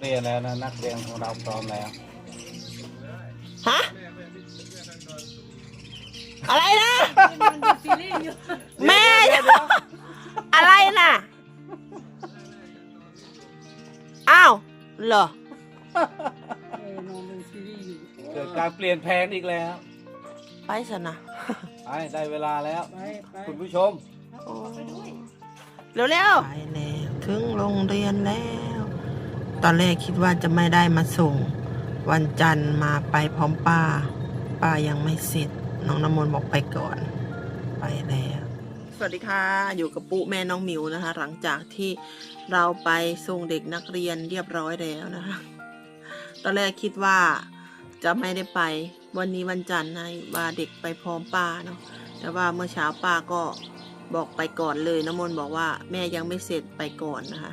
เรียนแล้วนะนักเรียนของเราพร้อมแล้ว ฮะ อะไรนะมันดูซีรีส์อยู่แม่ อะไรน่ะ อ้าว เหรอเออนอนดูซีรีส์อยู่เกิดการเปลี่ยนแผนอีกแล้วไปสนะไปได้เวลาแล้วไปไปคุณผู้ชมเร็วเร็วๆไปแล้วถึงโรงเรียนแล้ว ตอนแรกคิดว่าจะไม่ได้มาส่ง วันจันทร์มาไปพร้อมป้า ป้ายังไม่เสร็จ น้องน้ำมนต์บอกไปก่อน ไปแล้วสวัสดีค่ะอยู่กับปุ๊แม่น้องมิวนะคะ หลังจากที่เราไปส่งเด็กนักเรียนเรียบร้อยแล้วนะคะ ตอนแรกคิดว่าจะไม่ได้ไปวันนี้วันจันทร์นะว่าเด็กไปพร้อมป้าเนาะแต่ว่าเมื่อเช้าป้าก็บอกไปก่อนเลยน้ำมนต์บอกว่าแม่ยังไม่เสร็จไปก่อนนะคะ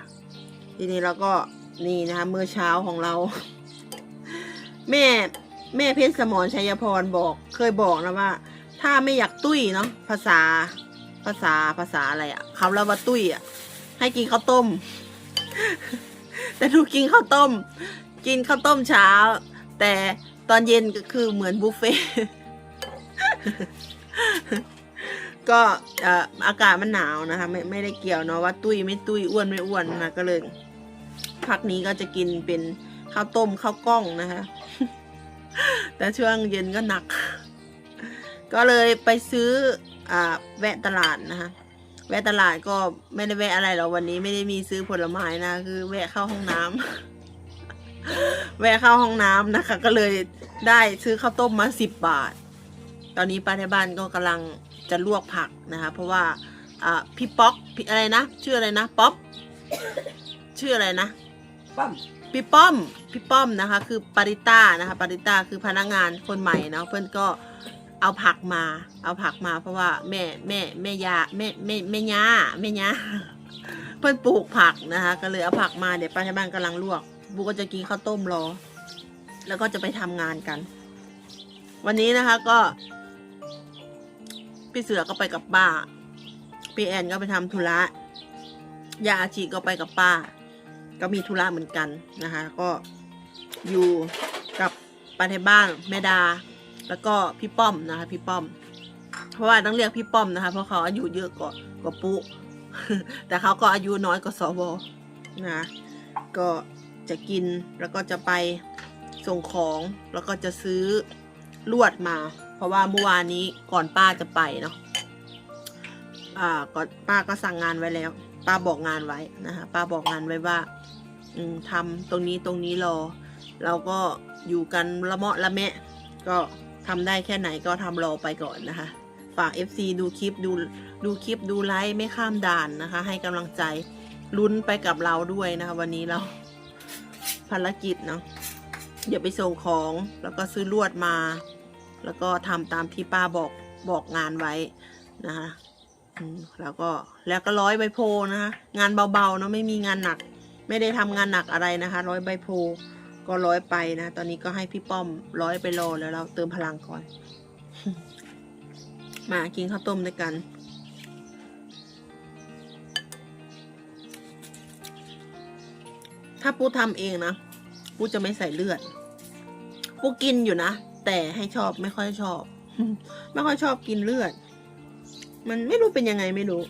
ทีนี้เราก็ นี่นะคะเมื่อเช้าของเรา แม่แม่เพชรสมรชัยพรบอก เคยบอกนะว่า ถ้าไม่อยากตุ้ยเนาะภาษาภาษาภาษาอะไรอะ่ะคำเราว่าตุ้ยอะ่ะให้กินข้าวต้ม แต่หนูกินข้าวต้ม กินข้าวต้มเช้า แต่ตอนเย็นก็คือเหมือนบุฟเฟ่ก็เอ่ออากาศมันหนาวนะคะ ไม่ไม่ได้เกี่ยวเนาะว่าตุ้ยไม่ตุ้ยอ้วนไม่อ้วนนะก็เลย พักนี้ก็จะกินเป็นข้าวต้มข้าวกล้องนะคะ แต่ช่วงเย็นก็หนัก ก็เลยไปซื้ออ่าแวะตลาดนะคะแวะตลาดก็ไม่ได้แวะอะไรหรอกวันนี้ไม่ได้มีซื้อผลไม้นะ คือแวะเข้าห้องน้ำแวะเข้าห้องน้ำนะคะ ก็เลยได้ซื้อข้าวต้มมาสิบบาท ตอนนี้ป้าในบ้านก็กำลังจะลวกผักนะคะ เพราะว่าพี่ป๊อกอะไรนะชื่ออะไรนะป๊อปชื่ออะไรนะ ปั้มพี่ป้อมพี่ป้อมนะคะ คือปาริต้านะคะปาริต้าคือพนักงานคนใหม่เนาะเพื่อนก็เอาผักมา เอาผักมาเพราะว่าแม่แม่แม่ยาแม่แม่แม่ย่าแม่ย่าเพื่อนปลูกผักนะคะ ก็เลยเอาผักมาเดี๋ยวป้าที่บ้านกำลังลวกบูก็จะกินข้าวต้มรอ แล้วก็จะไปทำงานกัน วันนี้นะคะก็พี่เสือก็ไปกับป้าพี่แอนก็ไปทำธุระยาอาชีก็ไปกับป้า ก็มีธุระเหมือนกันนะคะ ก็อยู่กับป้าในบ้านแม่ดา แล้วก็พี่ป้อมนะคะ พี่ป้อม เพราะว่าต้องเรียกพี่ป้อมนะคะ เพราะเขาอายุเยอะกว่ากว่าปุ๊แต่เขาก็อายุน้อยกว่าสวนะก็จะกินแล้วก็จะไปส่งของแล้วก็จะซื้อลวดมา เพราะว่าเมื่อวานนี้ก่อนป้าจะไปเนาะอ่าก่อนป้าก็สั่งงานไว้แล้ว ป้าบอกงานไว้นะคะป้าบอกงานไว้ว่า ทำตรงนี้ตรงนี้รอ เราก็อยู่กันละเมาะละแมะ ก็ทำได้แค่ไหนก็ทำรอไปก่อนนะคะ ฝาก FC ดูคลิปดูดูคลิปดูไลฟ์ไม่ข้ามด่านนะคะ ให้กำลังใจลุ้นไปกับเราด้วยนะคะ วันนี้เราภารกิจเนาะเดี๋ยวไปส่งของแล้วก็ซื้อลวดมา แล้วก็ทำตามที่ป้าบอกบอกงานไว้นะคะแล้วก็แล้วก็ร้อยใบโพนะคะงานเบาๆเนาะไม่มีงานหนัก ไม่ได้ทำงานหนักอะไรนะคะร้อยใบโพก็ร้อยไปนะ ตอนนี้ก็ให้พี่ป้อมร้อยไปรอแล้วเราเติมพลังก่อน มากินข้าวต้มด้วยกัน ถ้าปูทำเองนะปูจะไม่ใส่เลือดปูกินอยู่นะ แต่ให้ชอบไม่ค่อยชอบ ไม่ค่อยชอบกินเลือด มันไม่รู้เป็นยังไงไม่รู้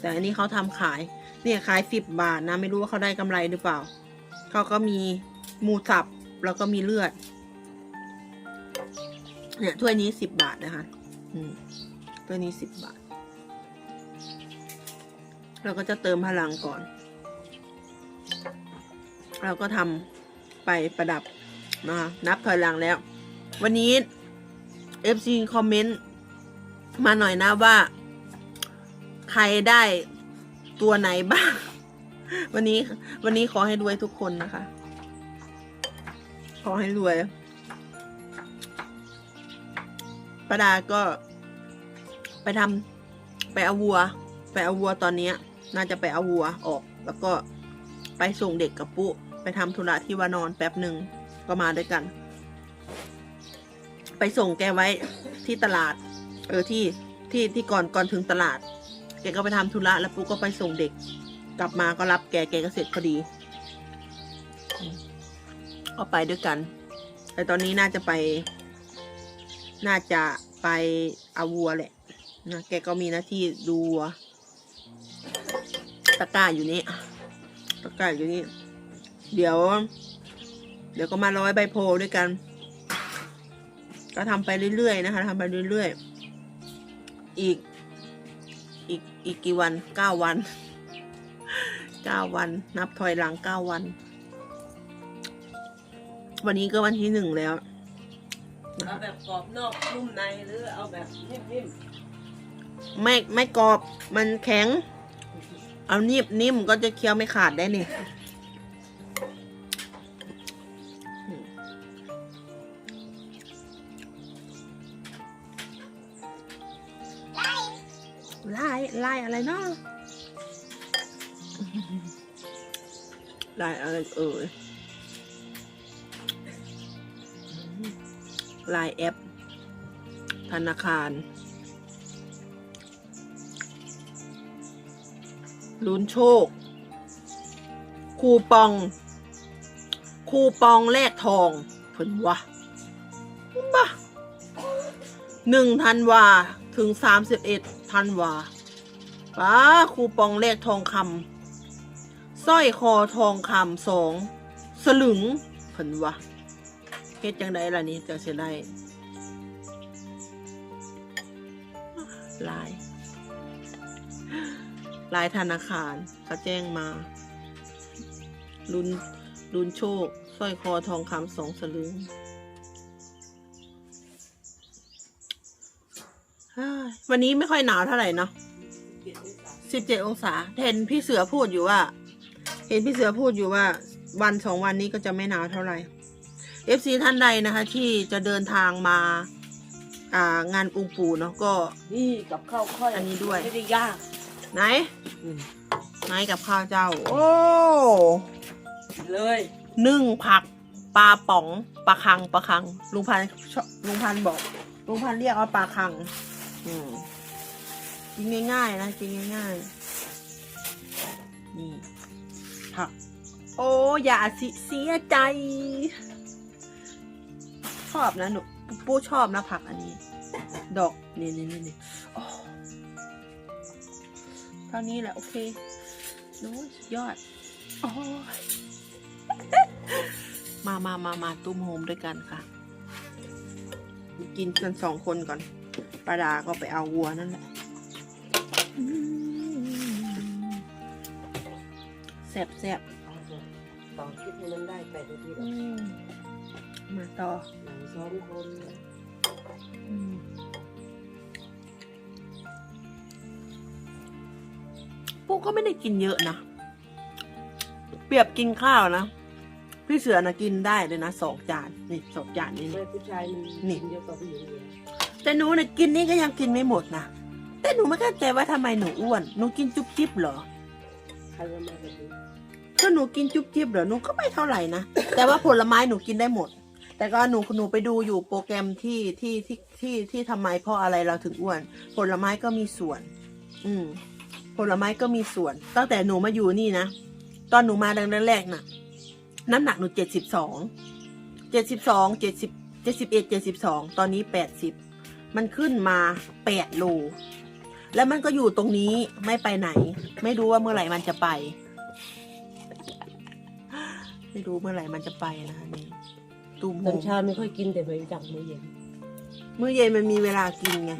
แต่อันนี้เขาทำขาย เนี่ยขายสิบบาทนะ ไม่รู้ว่าเขาได้กำไรหรือเปล่า เขาก็มีหมูสับแล้วก็มีเลือด เนี่ยถ้วยนี้สิบบาทนะคะอืมถ้วยนี้สิบบาท เราก็จะเติมพลังก่อน เราก็ทำไปประดับนะคะนับถอยหลังแล้ว วันนี้ FC คอมเมนต์มาหน่อยนะว่า ใครได้ ตัวไหนบ้าง วันนี้ วันนี้ขอให้รวยทุกคนนะคะ ขอให้รวยประดาก็ ไปทำไปเอาวัว ไปเอาวัวตอนเนี้ยน่าจะไปเอาวัวออก แล้วก็ไปส่งเด็กกับปุ๊ไปทำธุระที่วานอนแป๊บหนึ่งก็มาด้วยกัน ไปส่งแกไว้ที่ตลาด เออที่ที่ที่ก่อนก่อนถึงตลาด แกก็ไปทำธุระแล้วปุ๊กก็ไปส่งเด็ก กลับมาก็รับแกแกก็เสร็จพอดีก็ไปด้วยกัน แต่ตอนนี้น่าจะไป น่าจะไปเอาวัวแหละนะแกก็มีหน้าที่ดูวัวตะกร้าอยู่นี่ตะกร้าอยู่นี่ เดี๋ยว เดี๋ยวก็มาร้อยใบโพลด้วยกัน ก็ทำไปเรื่อยๆนะคะทำไปเรื่อยๆ อีก อีกอีกกี่วันเก้าวันเก้าวัน นับถอยหลังเก้าวัน วันนี้ก็วันที่หนึ่งแล้ว เอาแบบกรอบนอกนุ่มในหรือเอาแบบนิ่มไม่ไม่กรอบมันแข็ง เอานิ่มนิ่มก็จะเคี้ยวไม่ขาดได้นี่ ล่ไล่อะไรเนาะไล่อะไรเอ่ยลน์แอป ธนาคาร ลุ้นโชค คูปอง คูปองแลกทองเพิ่นวะบ้าหนึ่งธันวา ถึงสามสิบเอ็ดธันวา ป้าคูปองแลกทองคำสร้อยคอทองคำสองสลึงเพิ่นวะเฮ็ดจังไดล่ะนี่จะเสียได้ลายลายธนาคารเขาแจ้งมาลุนลุนโชคสร้อยคอทองคำสองสลึงวันนี้ไม่ค่อยหนาวเท่าไหร่เนาะ สิบเจ็ดองศา เห็นพี่เสือพูดอยู่ว่า เห็นพี่เสือพูดอยู่ว่า วันสองวันนี้ก็จะไม่หนาวเท่าไหร่ FC ท่านใดนะคะ ที่จะเดินทางมา อ่างานองค์ปู่เนาะก็ นี่กับข้าวค่อยอันนี้ด้วย ไม่ได้ยากไหนไหนกับข้าวเจ้า โอ้เลยนึ่งผักปลาป๋องปลาคังปลาคัง ลุงพันธุ์ชอบลุงพันธุ์บอก ลุงพันธุ์เรียกว่าปลาคัง อืม กินง่าย ๆ นะกินง่าย ๆ นี่ผัก โอ้อย่าสิเสียใจ ชอบนะหนูปูชอบนะผักอันนี้ ดอกนี่นี่นี่นี่โอ้เท่านี้แหละ โอเคโน้ยอดโอ้ยมามามามาตุ้มโฮมด้วยกันค่ะ กินกันสองคนก่อนปลาดาก็ไปเอาวัวนั่นแหละ แซ่บแซ่บต่อคลิปให้มันได้แปดนาทีอืมมาต่อหนังสองคนอืมปูก็ไม่ได้กินเยอะนะ เปรียบกินข้าวนะ พี่เสือนะกินได้เลยนะสองจานนี่สองจานนี่แม่ผู้ชายมันนี่ เยอะกว่าผู้หญิงเลยแต่หนูเนี่ยกินนี่ก็ยังกินไม่หมดนะแต่หนูไม่เข้าใจว่าทำไมหนูอ้วนหนูกินจุ๊บจิ๊บเหรอ รจะมาแบบนี้ถ้าหนูกินจุ๊บจิ๊บเหรอหนูก็ไม่เท่าไหร่นะ แต่ว่าผลไม้หนูกินได้หมด แต่ก็หนูหนูไปดูอยู่โปรแกรมที่ที่ที่ที่ที่ทำไมเพราะอะไรเราถึงอ้วน ผลไม้ก็มีส่วน อืม ผลไม้ก็มีส่วน ตั้งแต่หนูมาอยู่นี่นะ ตอนหนูมาดังแรกๆน่ะ น้ำหนักหนูเจ็ดสิบสองเจ็ดสิบสองเจ็ดสิบเจ็ดสิบเอ็ดเจ็ดสิบสองตอนนี้แปดสิบมันขึ้นมาแปดโล แล้วมันก็อยู่ตรงนี้ไม่ไปไหน ไม่รู้ว่าเมื่อไหร่มันจะไป ไม่รู้เมื่อไหร่มันจะไปนะคะนี่ตูมโฮตอนมเช้าไม่ค่อยกินแต่ไม่จักมื้อเย็นมื้อเย็นมันมีเวลากินไง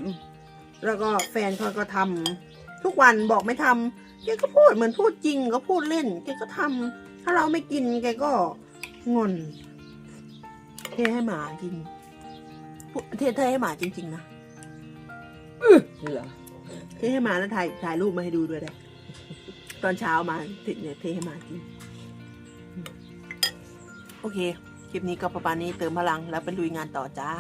แล้วก็แฟนเขาก็ทำทุกวันบอกไม่ทำแกก็พูดเหมือนพูดจริงก็พูดเล่นแกก็ทำถ้าเราไม่กินแกก็งอนเทให้หมากินพูดเทเทให้หมาจริง ๆ นะ เหรอ เทให้มาแล้วถ่ายถ่ายรูปมาให้ดูด้วยได้ตอนเช้ามาติดเนี่ยเทให้มากิน โอเค คลิปนี้ก็ประมาณนี้เติมพลังแล้วไปลุยงานต่อจ้า